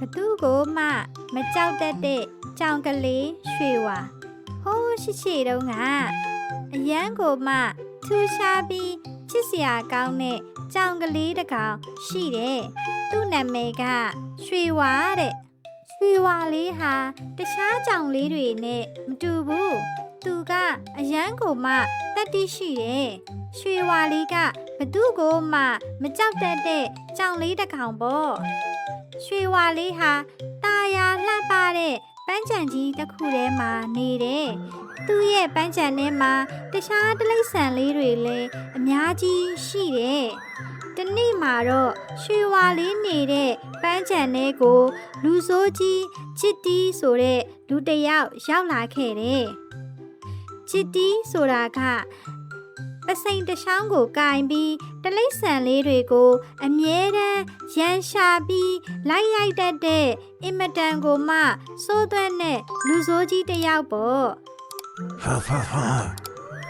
ဘသူကိုမှမကြောက်တတ်တဲ့ကြောင်ကလေးရွှေဝါဟိုးရှိရှိတုန်းကအရန်ကိုမှထူးခြားပြီးချစ်စရာကောင်းတဲ့ကြောင်ကလေးတစ်ကောင်ရှိတယ်သူ့နာမည်ကရွှေဝါတဲ့ရွှေဝါလေးဟာတခြားကြောင်လေးတွေနဲ့မတူဘူးသူကအရန်ကိုမှတတ်တိရှိတယ်ရွှေဝါလေးကဘသူကိုမှမကြောက်တတ်တဲ့ကြောင်လေးတစ်ကောင်ပေါ့ ရွှေဝါလေးဟာตาယာလှပတဲ့ပန်းချံကြီးတစ်ခုထဲမှာနေတယ်။သူ့ရဲ့ပန်းချံထဲမှာတခြားတိရစ္ဆာန်လေးတွေလည်းအများကြီးရှိတယ်။တနေ့မှာတော့ရွှေဝါလေးနေတဲ့ပန်းချံထဲကိုလူဆိုးကြီးချစ်တီးဆိုတဲ့လူတစ်ယောက်ရောက်လာခဲ့တယ်။ချစ်တီးဆိုတာက ပစိန်တစ်ချောင်းကိုကင်ပြီးတလိမ့်ဆန်လေးတွေကို အမြဲတမ်းရန်ရှာပြီးလိုက်ရိုက်တတ်တဲ့အင်မတန်ကိုမှစိုးသွက်တဲ့လူဆိုးကြီးတစ်ယောက်ပေါ့ဟာဟာဟာ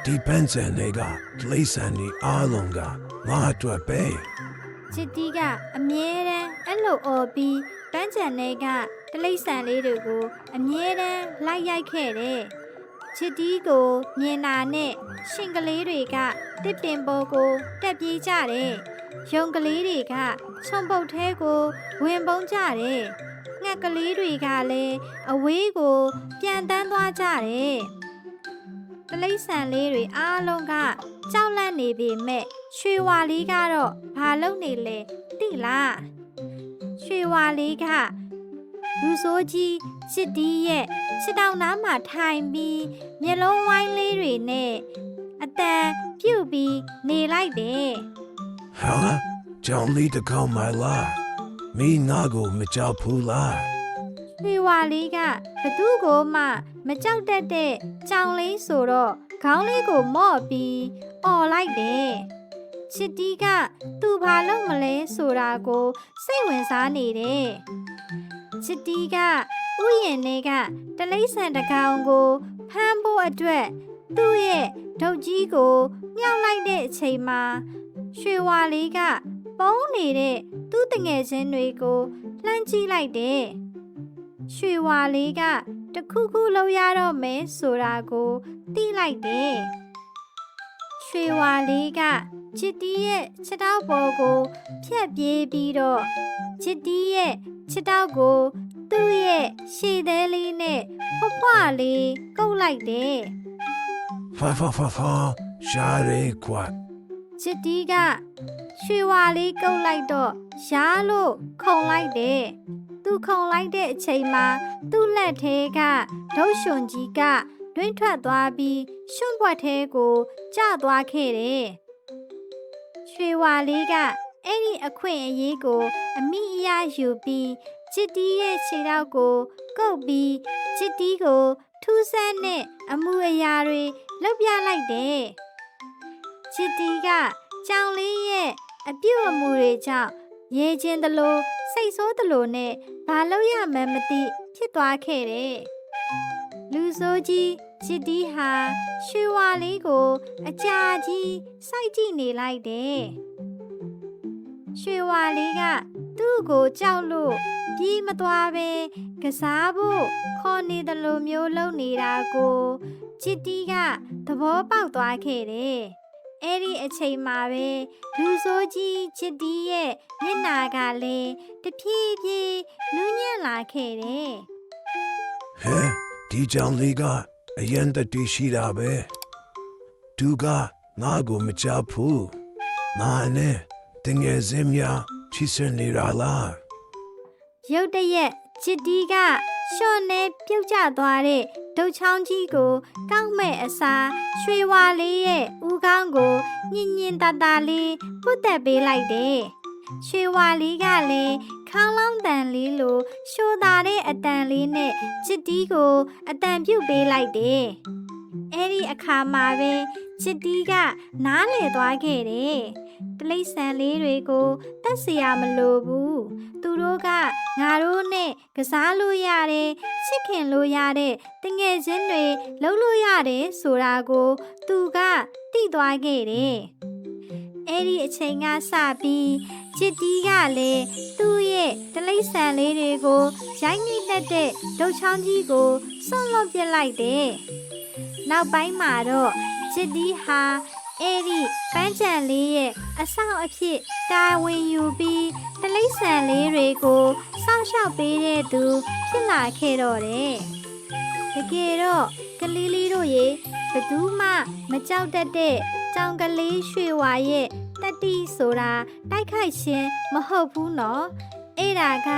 ဒီပန်းစံတွေကလိမ့်စံဒီအားလုံးကငါအတွက်ပဲချစ်တီးကအမြဲတမ်းအဲ့လိုអော်ပြီးပန်းချံတွေကတလိမ့်ဆန်လေးတွေကို အမြဲတမ်းလိုက်ရိုက်ခဲ့တယ် ချစ်တီးကိုမြင်တာနဲ့ရှင်ကလေးတွေကတစ်ပင်ပေါ်ကိုတက်ပြေးကြတယ်ရုံကလေးတွေကချုံပုတ်သေးကိုဝင်ပုန်းကြတယ်ငှက်ကလေးတွေကလည်းအဝေးကို ပြန်တန်းသွားကြတယ်တလိမ့်ဆန်လေးတွေအားလုံးကကြောက်လန့်နေပေမဲ့ရွှေဝါလေးကတော့ဘာလုပ်နေလဲသိလားရွှေဝါလေးက လူဆိုးကြီးချစ်တီးရဲ့ခြေတောင်နားမှာထိုင်ပြီးမျက်လုံးဝိုင်းလေးတွေနဲ့အတန်ပြုတ်ပြီးနေလိုက်တယ်ဟာကြောင်လီတကောင်မလားမီငါကိုမကြောက်ဘူးလားရွှေဝါလေးကဘသူ့ကိုမှမကြောက်တတ်တဲ့ကြောင်လေးဆိုတော့ခေါင်းလေးကိုမော့ပြီးអော်လိုက်တယ်ချစ်တီးကသူဘာလုပ်မလဲဆိုတာကိုစိတ်ဝင်စားနေတယ် ချစ်တီးကဥယျာဉ်ထဲကတလိမ့်ဆန်တစ်ကောင်ကိုဖမ်းဖို့အတွက်သူ့ရဲ့ဒုတ်ကြီးကိုမြောက်လိုက်တဲ့အချိန်မှာရွှေဝါလေးကပုံးနေတဲ့သူ့တငယ်ချင်းတွေကိုလှမ်းကြည့်လိုက်တယ်ရွှေဝါလေးကတခုခုလောက်ရတော့မယ်ဆိုတာကိုသိလိုက်တယ်။ ရွှေဝါလေးကချစ်တီးရဲ့ခြေထောက်ပေါ်ကိုဖြတ်ပြေးပြီးတော့ချစ်တီးရဲ့ခြေထောက်ကို သူ့ရဲ့ရှည်သေးလေးနဲ့ဖွဖွလေးကုတ်လိုက်တယ်ဖာဖာဖာဖာရှားရဲကွာ။ချစ်တီးကရွှေဝါလေးကုတ်လိုက်တော့ရှားလို့ခုံလိုက်တယ်။သူခုံလိုက်တဲ့အချိန်မှာသူ့လက်ထဲကဒုတ်ရှင်ကြီးက တွင်းထွက်သွားပြီးရွှွန့်ပွက်သေးကိုကျသွားခဲ့တယ်။ရွှေဝါလေးကအဲ့ဒီအခွင့်အရေးကို အမိအယယူပြီးချစ်တီးရဲ့ခြေထောက်ကိုကုတ်ပြီးချစ်တီးကိုထူးဆန်းတဲ့အမှုအရာတွေလုပ်ပြလိုက်တယ်။ချစ်တီးကကြောင်လေးရဲ့အပြုတ်အမူတွေကြောင့်ရေချင်းတလို့စိတ်ဆိုးတလို့နဲ့ဘာလို့ရမှန်းမသိဖြစ်သွားခဲ့တယ်။ လူဆိုးကြီးချစ်တီးဟာရွှေဝါလေးကို အကြာကြီးစိုက်ကြည့်နေလိုက်တယ်။ရွှေဝါလေးကသူ့ကိုကြောက်လို့ပြေးမသွားပဲကစားဖို့ခေါ်နေတယ်လို့မျိုးလုပ်နေတာကိုချစ်တီးကသဘောပေါက်သွားခဲ့တယ်။အဲ့ဒီအချိန်မှာပဲလူဆိုးကြီးချစ်တီးရဲ့မျက်နာကလည်းတဖြည်းဖြည်းနူးညံ့လာခဲ့တယ်ဟဲ ဒီကြောင်လေးကအရင်တတိရှိတာပဲသူကငါကိုမကြောက်ဘူးငါနဲ့တငယ်စင်းများချစ်စနေရလား။ရုတ်တရက်ချစ်တီးကရှော့နေပြုတ်ကျသွားတဲ့ဒုတ်ချောင်းကြီးကို ကောက်မဲ့အစားရွှေဝါလေးရဲ့ဦးခေါင်းကိုညင်ညင်တတလေးပုတ်တက်ပေးလိုက်တယ်။ ရွှေဝါလေးကလည်းခေါင်းလောင်းတန်လေးလိုရှိုးသာတဲ့အတန်လေးနဲ့ချစ်တီးကို အတန်ပြုတ်ပေးလိုက်တယ်။အဲ့ဒီအခါမှာပဲချစ်တီးကနားလေသွားခဲ့တယ်။တလိษံလေးတွေကိုတတ်เสียမလိုဘူး။သူတို့ကငါတို့နဲ့ကစားလို့ရတယ်ချစ်ခင်လို့ရတဲ့တငယ်ချင်းတွေလှုပ်လို့ရတယ်ဆိုတာကို သူကသိသွားခဲ့တယ်။ အဲအဲ့ဒီအချိန်ကစပြီးချစ်တီးကလည်းသူ့ရဲ့တလိษံလေးတွေကိုရိုက်နှိမ့်တတ်တဲ့ဒုတ်ချောင်းကြီးကိုဆွန့်လွတ်ပစ်လိုက်တယ်။နောက်ပိုင်းမှာတော့ချစ်တီးဟာအဲ့ဒီပန်းချံလေးရဲ့အဆောင်အဖြစ်တာဝန်ယူပြီးတလိษံလေးတွေကိုစောင့်ရှောက်ပေးတဲ့သူ ဖြစ်လာခဲ့တော့တယ်။တကယ်တော့ကလေးလေးတို့ရေဘယ်သူမှမကြောက်တတ်တဲ့ကြောင်ကလေးရွှေဝါရဲ့ တတိဆိုတာတိုက်ခိုက်ခြင်းမဟုတ်ဘူးနော်အဲ့ဒါက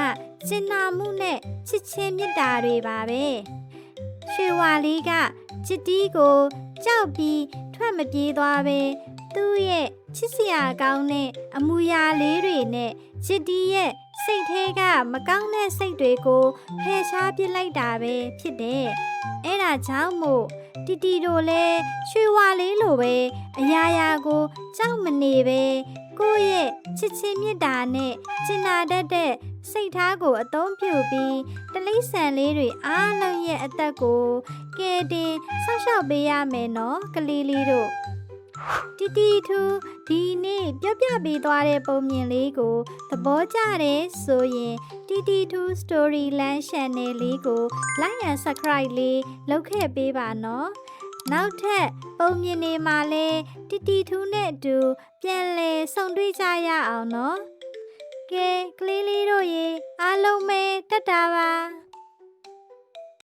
စင်နာမှုနဲ့ချစ်ချင်းမေတ္တာတွေပါပဲရွှေဝါလေးကချစ်တီးကိုကြောက်ပြီးထွက်မပြေးသွားပဲသူ့ရဲ့ချစ်စရာကောင်းတဲ့အမူအရာလေးတွေနဲ့ချစ်တီးရဲ့စိတ်ထဲကမကောင်းတဲ့စိတ်တွေကိုဖယ်ရှားပစ်လိုက်တာပဲဖြစ်တယ်အဲ့ဒါကြောင့်မို့ တီတီတို့လည်းရွှေဝါလေးလိုပဲအရာရာကိုကြောက်မနေပဲကိုယ့်ရဲ့ချစ်ချင်းမေတ္တာနဲ့ကျင်နာတတ်တဲ့စိတ်ထားကိုအသုံးပြုပြီးတလိษံလေးတွေအားလုံးရဲ့အသက်ကိုကယ်တင်ဆောက်ရှောက်ပေးရမယ်နော်ကလေးလေးတို့ တီတီထူဒီနေ့ပြပြပေးသွားတဲ့ပုံမြင်လေးကိုသဘောကျတယ်ဆိုရင်တီတီထူ Storyland Channel လေးကို like and subscribe လေးလုပ်ခဲ့ပေးပါနော်နောက်ထပ်ပုံမြင်နေမှာလဲတီတီထူးနဲ့အတူပြန်လဲဆုံတွေ့ကြရအောင်နော်ကဲကလေးလေးတို့ရေအားလုံးပဲတက်တာပါ